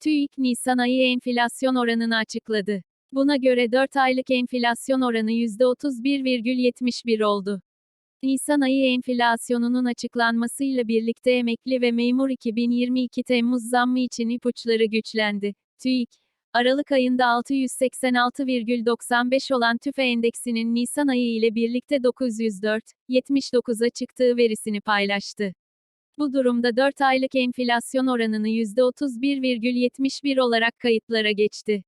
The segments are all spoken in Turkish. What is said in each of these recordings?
TÜİK Nisan ayı enflasyon oranını açıkladı. Buna göre 4 aylık enflasyon oranı %31,71 oldu. Nisan ayı enflasyonunun açıklanmasıyla birlikte emekli ve memur 2022 Temmuz zammı için ipuçları güçlendi. TÜİK, Aralık ayında 686,95 olan tüfe endeksinin Nisan ayı ile birlikte 904,79'a çıktığı verisini paylaştı. Bu durumda 4 aylık enflasyon oranını %31,71 olarak kayıtlara geçti.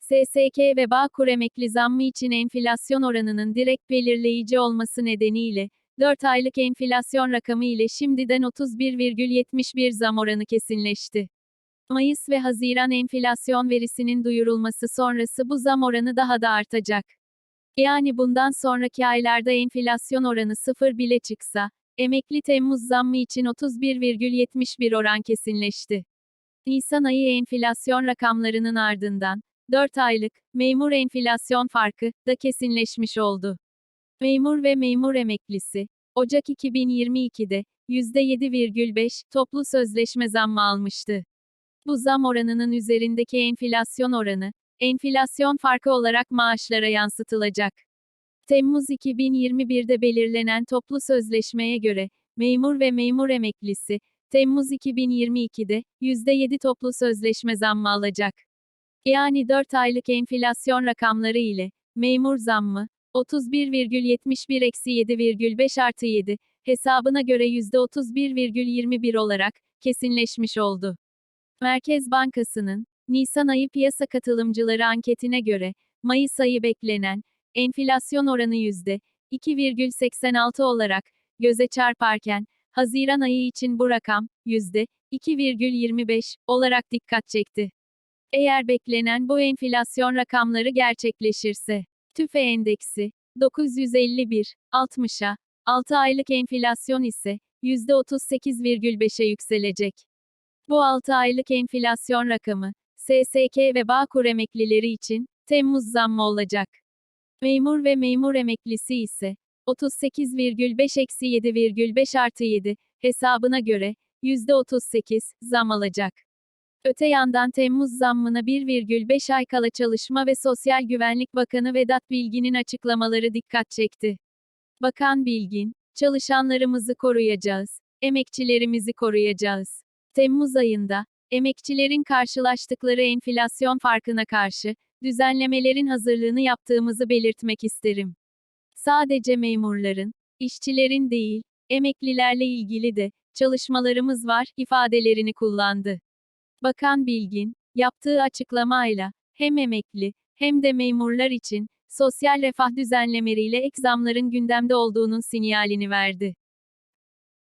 SSK ve Bağkur emekli zammı için enflasyon oranının direkt belirleyici olması nedeniyle, 4 aylık enflasyon rakamı ile şimdiden 31,71 zam oranı kesinleşti. Mayıs ve Haziran enflasyon verisinin duyurulması sonrası bu zam oranı daha da artacak. Yani bundan sonraki aylarda enflasyon oranı sıfır bile çıksa, emekli Temmuz zammı için 31,71 oran kesinleşti. Nisan ayı enflasyon rakamlarının ardından, 4 aylık, memur enflasyon farkı, da kesinleşmiş oldu. Memur ve memur emeklisi, Ocak 2022'de, %7,5, toplu sözleşme zammı almıştı. Bu zam oranının üzerindeki enflasyon oranı, enflasyon farkı olarak maaşlara yansıtılacak. Temmuz 2021'de belirlenen toplu sözleşmeye göre, memur ve memur emeklisi, Temmuz 2022'de, %7 toplu sözleşme zammı alacak. Yani 4 aylık enflasyon rakamları ile, memur zammı, 31,71 eksi 7,5 artı 7, hesabına göre %31,21 olarak, kesinleşmiş oldu. Merkez Bankası'nın, Nisan ayı piyasa katılımcıları anketine göre, Mayıs ayı beklenen, enflasyon oranı %2,86 olarak, göze çarparken, Haziran ayı için bu rakam, %2,25 olarak dikkat çekti. Eğer beklenen bu enflasyon rakamları gerçekleşirse, TÜFE endeksi, 951, 60'a, 6 aylık enflasyon ise, %38,5'e yükselecek. Bu 6 aylık enflasyon rakamı, SSK ve Bağkur emeklileri için, Temmuz zammı olacak. Memur ve memur emeklisi ise, 38,5 eksi 7,5 artı 7, hesabına göre, %38, zam alacak. Öte yandan Temmuz zammına 1,5 ay kala Çalışma ve Sosyal Güvenlik Bakanı Vedat Bilgin'in açıklamaları dikkat çekti. Bakan Bilgin, çalışanlarımızı koruyacağız, emekçilerimizi koruyacağız. Temmuz ayında, emekçilerin karşılaştıkları enflasyon farkına karşı, düzenlemelerin hazırlığını yaptığımızı belirtmek isterim. Sadece memurların, işçilerin değil, emeklilerle ilgili de, çalışmalarımız var, ifadelerini kullandı. Bakan Bilgin, yaptığı açıklamayla, hem emekli, hem de memurlar için, sosyal refah düzenlemeleriyle ek zamların gündemde olduğunun sinyalini verdi.